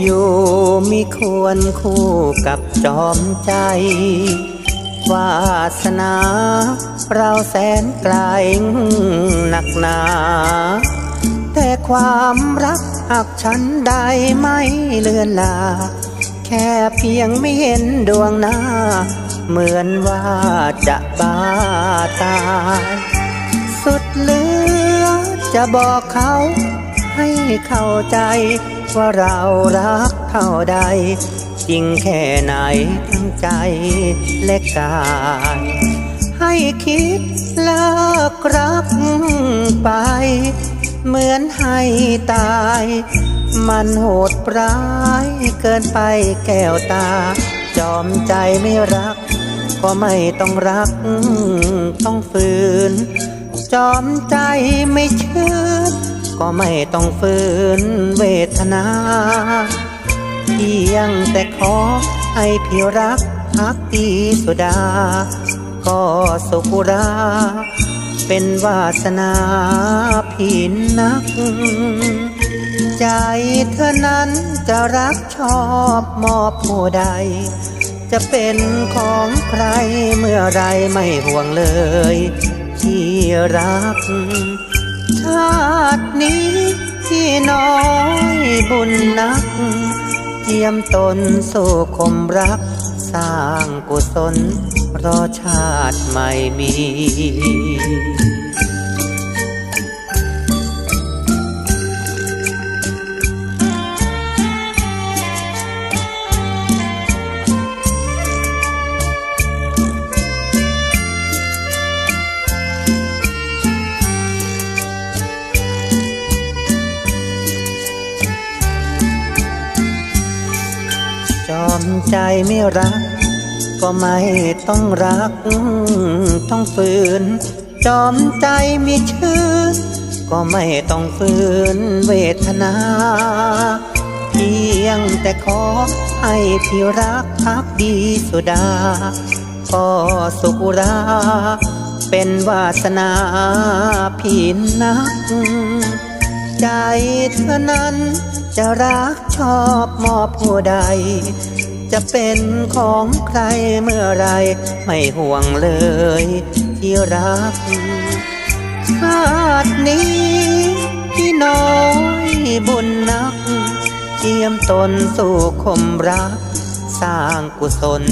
อยู่มีควรคู่กับจอมใจ วาสนาเราแสนไกลหนักหนา แต่ความรักหากฉันได้ไม่เลือนลา แค่เพียงไม่เห็นดวงหน้า เหมือนว่าจะบาตายสุดเหลือจะบอกเขาให้เข้าใจ ว่าเรารักเท่าใด จริงแค่ไหนทั้งใจและกายให้คิดเลิกรักไป เหมือนให้ตาย มันโหดร้ายเกินไปแก้วตา จอมใจไม่รัก ก็ไม่ต้องรัก ต้องฝืน จอมใจไม่เชื่อ ก็ไม่ต้องฝืนเวทนาเพียงแต่ขอให้พี่รักพักดีสุดา ก็สุขุรา เป็นวาสนาพี่นัก ใจเธอนั้นจะรักชอบมอบผู้ใด จะเป็นของใครเมื่อไรไม่ห่วงเลย ที่รักชา ตินี้ที่น้อยบุญนัก เจียมตนสู่คมรัก สร้างกุศลรอชาติไม่มี จอมใจไม่รัก ก็ไม่ต้องรัก ต้องฝืน จอมใจมีชื่อ ก็ไม่ต้องฝืนเวทนา เพียงแต่ขอให้พี่รักพักดีสุดาก็สุขรา เป็นวาสนาพี่นัก ใจเธอนั้น จะรักชอบมอบผู้ใด จะเป็นของใครเมื่อไรไม่ห่วงเลย ที่รัก ชาตินี้ที่น้อยบุญนักเจียมตนสู่คมรัก สร้างกุศล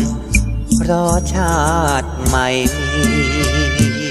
รอชาติใหม่มี